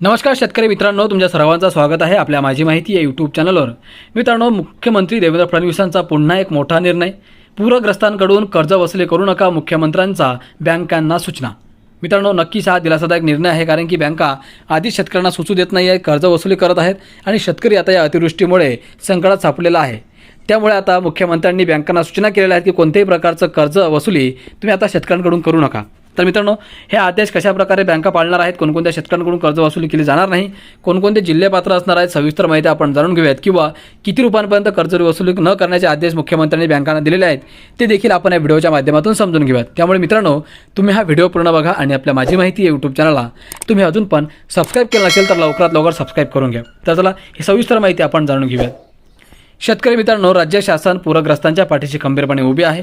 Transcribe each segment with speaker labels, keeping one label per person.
Speaker 1: नमस्कार शेतकरी मित्रांनो तुमच्या सर्वांचं स्वागत आहे आपल्या माझी माहिती या यूट्यूब चॅनलवर मित्रांनो मुख्यमंत्री देवेंद्र फडणवीसांचा पुन्हा एक मोठा निर्णय. पूरग्रस्तांकडून कर्ज वसुली करू नका मुख्यमंत्र्यांचा बँकांना सूचना. मित्रांनो नक्कीच हा दिलासादायक निर्णय आहे कारण की बँका आधीच शेतकऱ्यांना सुचू देत नाही आहे कर्ज वसुली करत आहेत आणि शेतकरी आता या अतिवृष्टीमुळे संकटात सापडलेला आहे. त्यामुळे आता मुख्यमंत्र्यांनी बँकांना सूचना केलेल्या आहेत की कोणत्याही प्रकारचं कर्ज वसुली तुम्ही आता शेतकऱ्यांकडून करू नका. तर मित्रांनो हे आदेश कशाप्रकारे बँका पाळणार आहेत कोणकोणत्या शेतकऱ्यांकडून कर्ज वसुली केली जाणार नाही कोणकोणते जिल्हे पात्र असणार आहेत सविस्तर माहिती आपण जाणून घेऊयात. किंवा किती रुपयांपर्यंत कर्ज वसुली न करण्याचे आदेश मुख्यमंत्र्यांनी बँकांना दिलेले आहेत ते देखील आपण या व्हिडिओच्या माध्यमातून समजून घेऊयात. त्यामुळे मित्रांनो तुम्ही हा व्हिडिओ पूर्ण बघा आणि आपल्या माझी माहिती या यूट्यूब चॅनलला तुम्ही अजून पण सबस्क्राईब केलं नसेल तर लवकरात लवकर सबस्क्राईब करून घ्या. तर चला ही सविस्तर माहिती आपण जाणून घेऊयात. शेतकरी मित्रांनो राज्य शासन पूरग्रस्तांच्या पाठीशी खंबीरपणे उभे आहे.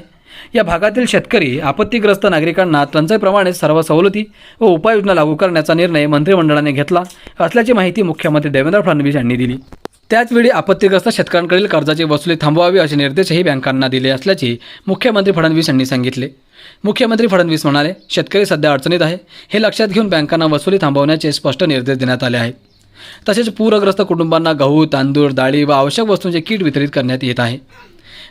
Speaker 1: या भागातील शेतकरी आपत्तीग्रस्त नागरिकांना टंचाईप्रमाणे सर्व सवलती व उपाययोजना लागू करण्याचा निर्णय मंत्रिमंडळाने घेतला असल्याची माहिती मुख्यमंत्री देवेंद्र फडणवीस यांनी दिली. त्याचवेळी आपत्तीग्रस्त शेतकऱ्यांकडील कर्जाची वसुली थांबवावी असे निर्देशही बँकांना दिले असल्याचे मुख्यमंत्री फडणवीस यांनी सांगितले. मुख्यमंत्री फडणवीस म्हणाले शेतकरी सध्या अडचणीत आहे. हे लक्षात घेऊन बँकांना वसुली थांबवण्याचे स्पष्ट निर्देश देण्यात आले आहेत. तसेच पूरग्रस्त कुटुंबांना गहू तांदूळ डाळी व आवश्यक वस्तूंचे किट वितरित करण्यात येत आहे.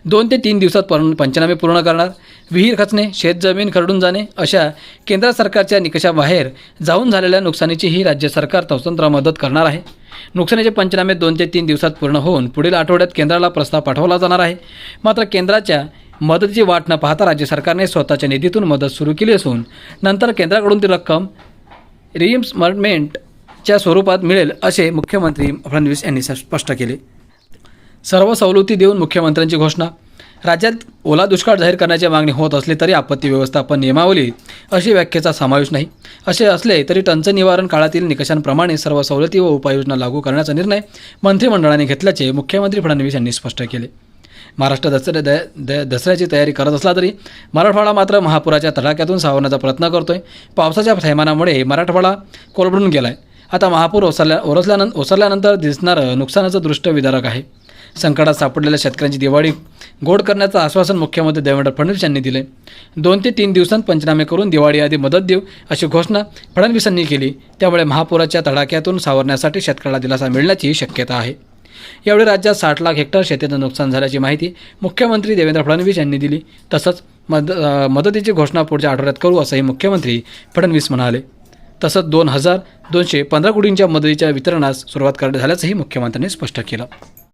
Speaker 1: दोन ते तीन दिवसात पर पंचनामे पूर्ण करणार. विहीर खचणे शेतजमीन खरडून जाणे अशा केंद्र सरकारच्या निकषाबाहेर जाऊन झालेल्या नुकसानीची ही राज्य सरकार स्वतंत्र मदत करणार आहे. नुकसानीचे पंचनामे दोन ते तीन दिवसात पूर्ण होऊन पुढील आठवड्यात केंद्राला प्रस्ताव पाठवला जाणार आहे. मात्र केंद्राच्या मदतीची वाट न पाहता राज्य सरकारने स्वतःच्या निधीतून मदत सुरू केली असून नंतर केंद्राकडून ती रक्कम रिइम्सर्मेंटच्या स्वरूपात मिळेल असे मुख्यमंत्री फडणवीस यांनी स्पष्ट केले. सर्व सवलती देऊन मुख्यमंत्र्यांची घोषणा. राज्यात ओला दुष्काळ जाहीर करण्याची मागणी होत असली तरी आपत्ती व्यवस्थापन नियमावली अशी व्याख्येचा समावेश नाही. असे असले तरी टंचाई निवारण काळातील निकषांप्रमाणे सर्व सवलती व उपाययोजना लागू करण्याचा निर्णय मंत्रिमंडळाने घेतल्याचे मुख्यमंत्री फडणवीस यांनी स्पष्ट केले. महाराष्ट्र दसऱ्या द द दसऱ्याची तयारी करत असला तरी मराठवाडा मात्र महापुराच्या तडाख्यातून सावरण्याचा प्रयत्न करतोय. पावसाच्या थैमानामुळे मराठवाडा कोलबडून गेलाय. आता महापूर ओसरल्या ओरसल्यानं ओसरल्यानंतर दिसणारं नुकसानाचं दृष्ट विदारक आहे. संकटात सापडलेल्या शेतकऱ्यांची दिवाळी गोड करण्याचं आश्वासन मुख्यमंत्री देवेंद्र फडणवीस यांनी दिले दोन ते तीन दिवसांत पंचनामे करून दिवाळी आधी मदत देऊ अशी घोषणा फडणवीसांनी केली. त्यामुळे महापुराच्या तडाख्यातून सावरण्यासाठी शेतकऱ्याला दिलासा मिळण्याची शक्यता आहे. यावेळी राज्यात साठ लाख हेक्टर शेतीचं नुकसान झाल्याची माहिती मुख्यमंत्री देवेंद्र फडणवीस यांनी दिली. तसंच मद मदतीची घोषणा पुढच्या आठवड्यात करू असंही मुख्यमंत्री फडणवीस म्हणाले. तसंच दोन हजार दोनशे पंधरा कोटींच्या मदतीच्या वितरणास सुरुवात करण्यात झाल्याचंही मुख्यमंत्र्यांनी स्पष्ट केलं.